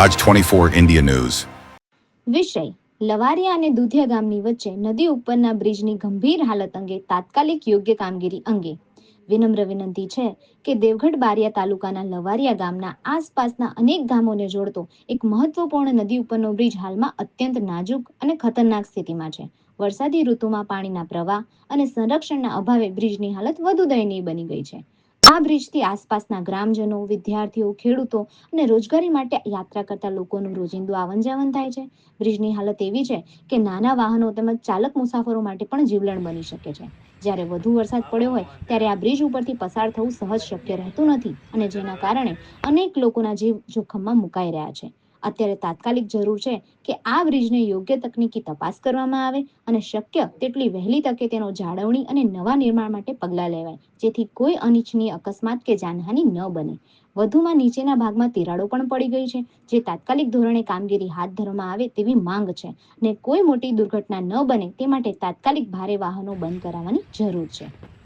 આજ 24 India news વિષય, લવારિયા અને દુધિયા ગામની વચ્ચે નદી ઉપરના બ્રિજની ગંભીર હાલત અંગે તાત્કાલિક યોગ્ય કામગીરી અંગે. વિનમ્ર વિનંતી છે કે દેવગઢ બારિયા તાલુકાના લવારિયા ગામના આસપાસના અનેક ગામોને જોડતો એક મહત્વપૂર્ણ નદી ઉપરનો બ્રિજ હાલમાં અત્યંત નાજુક અને ખતરનાક સ્થિતિમાં છે. વરસાદી ઋતુમાં પાણીના પ્રવાહ અને સંરક્ષણના અભાવે બ્રિજની હાલત વધુ દયનીય બની ગઈ છે. આ બ્રિજથી આસપાસના ગ્રામજનો, વિદ્યાર્થીઓ, ખેડૂતો અને રોજગારી માટે યાત્રા કરતા લોકોનું રોજિંદુ આવન જાવન થાય છે. બ્રિજની હાલત એવી છે કે નાના વાહનો તેમજ ચાલક મુસાફરો માટે પણ જીવલેણ બની શકે છે. જ્યારે વધુ વરસાદ પડ્યો હોય ત્યારે આ બ્રિજ ઉપરથી પસાર થવું સહજ શક્ય રહેતું નથી અને જેના કારણે અનેક લોકોના જીવ જોખમમાં મુકાઈ રહ્યા છે. અત્યારે તાત્કાલિક જરૂર છે કે આ બ્રિજને યોગ્ય તકનીકી તપાસ કરવામાં આવે અને શક્ય તેટલી વહેલી તકે તેનો જાળવણી અને નવા નિર્માણ માટે પગલાં લેવાય, જેથી કોઈ અનિચ્છનીય અકસ્માત કે જાનહાનિ ન બને. વધુમાં નીચેના ભાગમાં તિરાડો પણ પડી ગઈ છે, જે તાત્કાલિક ધોરણે કામગીરી હાથ ધરવામાં આવે તેવી માંગ છે ને કોઈ મોટી દુર્ઘટના ન બને તે માટે તાત્કાલિક ભારે વાહનો બંધ કરાવવાની જરૂર છે.